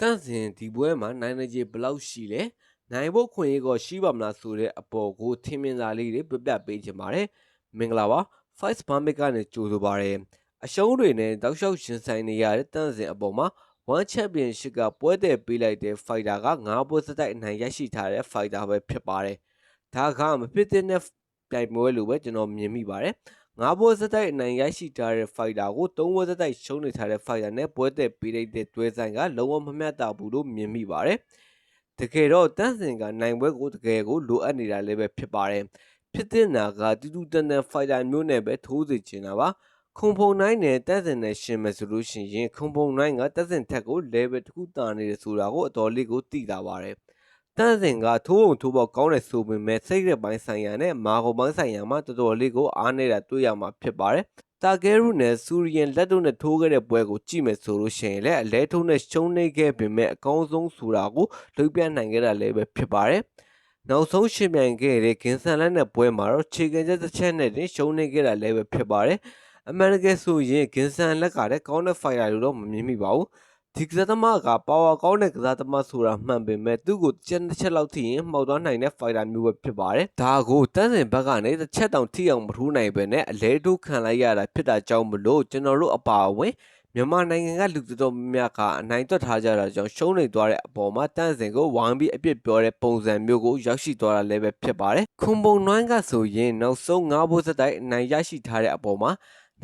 တန့်စင်ဒီပွဲမှာနိုင်နေကြီးဘယ်လောက်ရှိလဲနိုင်ဖို့ခွင့်ရကောရှိပါမလားဆိုတဲ့အပေါ်ကိုထင်မြင်စာလေးတွေပြပြပေးချင်ပါတယ်မင်္ဂလာပါ Fight Permit ကနေကြိုဆိုပါရယ်အရှုံးတွေနဲ့တောက်လျှောက်ရှင်ဆိုင်နေရတဲ့တန့်စင်အပေါ်မှာ One Championship ကပွဲတဲ့ပေးလိုက်တဲ့ fighter က9ပွဲစတိုက်အနိုင်ရရှိထားတဲ့ fighter ပဲဖြစ်ပါတယ်ဒါကမဖြစ်တဲ့ပြိုင်ပွဲလို့ပဲကျွန်တော်မြင်မိပါတယ် ငါးပွဲစတိုက်အနိုင်ရရှိထားတဲ့ fighter ကို၃ပွဲစတိုက်ရှုံးနေထားတဲ့ fighter နဲ့ပွဲတဲ့ပေးလိုက်တဲ့တွဲဆိုင်ကလုံးဝမမျှတဘူးလို့မြင်မိပါတယ်။တကယ်တော့တန်းစင်ကနိုင်ပွဲကိုတကယ်ကိုလိုအပ်နေတာလည်းပဲဖြစ်ပါတယ်။ဖြစ်တဲ့နာကတူတူတန်တန် fighter မျိုးနဲ့ပဲထိုးစီချင်တာပါ။ခုံဖုံနိုင်နဲ့တက်စင်နဲ့ရှင်မယ်ဆိုလို့ရှိရင်ခုံဖုံနိုင်ကတက်စင်ထက်ကို level တစ်ခုတာနေတယ်ဆိုတာကိုအတော်လေးကိုသိတာပါတယ်။ တန်းစင်ကထိုးုံထိုးပေါကောင်းတဲ့ဆိုပေမဲ့စိတ်ရက်ပိုင်းဆိုင်ရာနဲ့မာကုန်ပိုင်းဆိုင်ရာမှာတော်တော်လေးကိုအားနေတာတွေ့ရမှာဖြစ်ပါတယ်။တာကဲရုနဲ့စူရီယန်လက်တို့နဲ့ထိုးခဲ့တဲ့ပွဲကိုကြည့်မယ်ဆိုလို့ရှိရင်လည်းအလဲထုံးနဲ့ရှုံးနေခဲ့ပေမဲ့အကောင်းဆုံးဆိုတာကိုလွှပြနိုင်ခဲ့တာလည်းပဲဖြစ်ပါတယ်။နောက်ဆုံးရှင်ပြိုင်ခဲ့တဲ့ဂင်ဆန်လက်နဲ့ပွဲမှာတော့ခြေကချက်တစ်ချက်နဲ့တင်ရှုံးနေခဲ့တာလည်းပဲဖြစ်ပါတယ်။အမှန်တကယ်ဆိုရင်ဂင်ဆန်လက်ကလည်းကောင်းတဲ့ဖိုင်ယာလို့တော့မမြင်မိပါဘူး။ ဒီကစားသမားကပါဝါကောင်းတဲ့ကစားသမားဆိုတာမှန်ပေမဲ့သူ့ကိုတစ်ချက်တစ်ချက်လောက်ထိရင်မှောက်သွားနိုင်တဲ့ဖိုင်တာမျိုးပဲဖြစ်ပါတယ်။ဒါကိုတန်းစင်ဘက်ကနေတစ်ချက်တောင်ထိအောင်မထိုးနိုင်ပဲနဲ့အလဲထိုးခံလိုက်ရတာဖြစ်တာကြောင့်မလို့ကျွန်တော်တို့အပါအဝင်မြန်မာနိုင်ငံကလူတော်များများကအနိုင်သွက်ထားကြတာကြောင့်ရှုံးနေသွားတဲ့အပေါ်မှာတန်းစင်ကိုဝိုင်းပြီးအပြစ်ပြောတဲ့ပုံစံမျိုးကိုရောက်ရှိသွားတာလည်းပဲဖြစ်ပါတယ်။ခွန်ပုံနွမ်းကဆိုရင်နောက်ဆုံး၅ဘိုးစတိုက်အနိုင်ရရှိထားတဲ့အပေါ်မှာ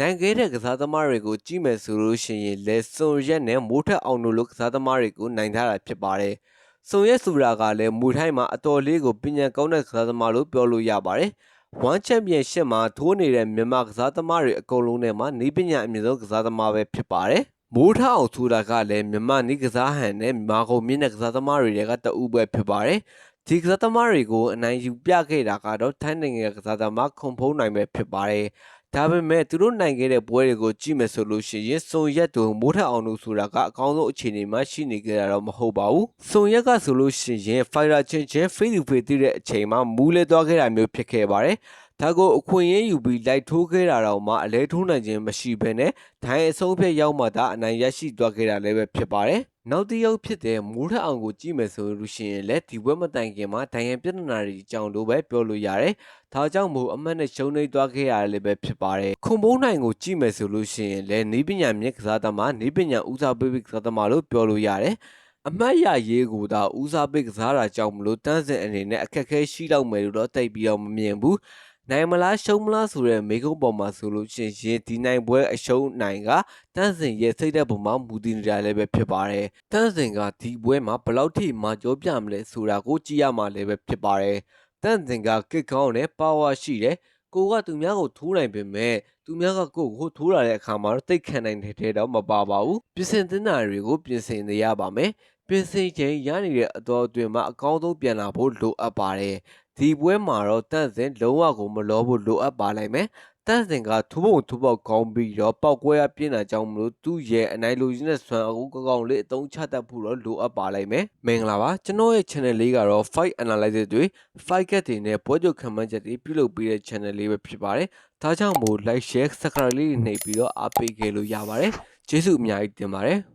နိုင်ခဲ့တဲ့ကစားသမားတွေကိုကြည့်မယ်ဆိုလို့ရှိရင်လေစွန်ရက်နဲ့မိုးထက်အောင်တို့လိုကစားသမားတွေကိုနိုင်ထားတာဖြစ်ပါတယ်။စွန်ရက်ဆိုတာကလည်းမူထိုင်းမှာအတော်လေးကိုပညာကောင်းတဲ့ကစားသမားလို့ပြောလို့ရပါတယ်။ One Championship မှာထိုးနေတဲ့မြန်မာကစားသမားတွေအကုန်လုံးထဲမှာနေပညာအမြင့်ဆုံးကစားသမားပဲဖြစ်ပါတယ်။မိုးထအောင်ဆိုတာကလည်းမြန်မာနေကစားဟန်နဲ့မာကုန်မြင့်တဲ့ကစားသမားတွေကတအူးပဲဖြစ်ပါတယ်။ ဒီကစားသမားတွေကိုအနိုင်ယူပြခဲ့တာကတော့ထိုင်းနိုင်ငံကစားသမားခွန်ဖုံးနိုင်ပဲဖြစ်ပါတယ်။ဒါပေမဲ့သူတို့နိုင်ခဲ့တဲ့ပွဲတွေကိုကြည့်မယ်ဆိုလို့ရှိရင်စုံရက်တုံမိုးထက်အောင်လို့ဆိုတာကအကောင်းဆုံးအခြေအနေမှာရှိနေကြတာတော့မဟုတ်ပါဘူး။စုံရက်ကဆိုလို့ရှိရင် Fighter ချင်းချင်း Free to Play တည်တဲ့အချိန်မှာမူးလဲသွားခဲ့တာမျိုးဖြစ်ခဲ့ပါတယ်။ ဒါကိုအခွင့်အရေးယူပြီးလိုက်ထိုးခဲ့တာတော့မှအလဲထိုးနိုင်ခြင်းမရှိဘဲနဲ့ဒိုင်းအဆုံးဖြတ်ရောက်မှသာအနိုင်ရရှိသွားခဲ့တာလည်းပဲဖြစ်ပါတယ်။နောက်တစ်ယောက်ဖြစ်တဲ့မိုးထအောင်ကိုကြည့်မယ်ဆိုလို့ရှိရင်လည်းဒီဘက်မတိုင်ခင်မှာဒိုင်ရန်ပြဿနာတွေအကြောင်းလို့ပဲပြောလို့ရတယ်။ဒါကြောင့်မို့အမတ်နဲ့ရှုံးနေသွားခဲ့ရတယ်လည်းပဲဖြစ်ပါတယ်။ခွန်ဘုံနိုင်ကိုကြည့်မယ်ဆိုလို့ရှိရင်လည်းနေပညာမြင့်ကစားသမားနေပညာဦးစားပေးကစားသမားလို့ပြောလို့ရတယ်။အမတ်ရရေးကိုသာဦးစားပေးကစားတာကြောင့်မလို့တန်းစင်အနေနဲ့အခက်အခဲရှိတော့မယ်လို့တော့တိတ်ပြီးတော့မမြင်ဘူး။ နိုင်မလားရှုံးမလားဆိုတဲ့မေကုန်းပေါ်မှာဆိုလို့ရှိရင်ဒီနိုင်ပွဲအရှုံးနိုင်ကတန်းစင်ရဲ့စိတ်သက်ပုံမှာမူတည်နေတာလည်းပဲဖြစ်ပါတယ်။တန်းစင်ကဒီပွဲမှာဘယ်လောက်ထိမာကြောပြမလဲဆိုတာကိုကြည့်ရမှာလည်းပဲဖြစ်ပါတယ်။တန်းစင်ကကစ်ကောင်းနဲ့ပါဝါရှိတယ်။ကိုကသူများကိုထိုးနိုင်ပေမဲ့သူများကကိုကိုထိုးလာတဲ့အခါမှာတော့တိတ်ခံနိုင်တဲ့ထဲတော့မပါပါဘူး။ပြင်ဆင်သင့်တာတွေကိုပြင်ဆင်နေရပါမယ်။ပြင်ဆင်ချိန်ရနေတဲ့အတော်အတွင်းမှာအကောင်းဆုံးပြန်လာဖို့လိုအပ်ပါတယ် ဒီပွဲမှာတော့တန့်စင်လုံးဝကိုမလောဖို့လိုအပ်ပါလိမ့်မယ်တန့်စင်ကထူးပုံထူးပေါက်ကောင်းပြီးတော့ပောက်ကွဲရပြင်းတာကြောင့်မလို့သူ့ရဲ့အနိုင်လိုချင်တဲ့ဆွမ်းအကူကောင်းကောင်းလေးအသုံးချတတ်ဖို့တော့လိုအပ်ပါလိမ့်မယ်မင်္ဂလာပါကျွန်တော်ရဲ့ channel လေးကတော့ fight analysis တွေ fight get တွေနဲ့ပွဲချုပ်ခံမှန်းချက်တွေပြုလုပ်ပေးတဲ့ channel လေးပဲဖြစ်ပါတယ်ဒါကြောင့်မို့ like share subscribe လေးနှိပ်ပြီးတော့အားပေးခဲ့လို့ရပါတယ်ကျေးဇူးအများကြီးတင်ပါတယ်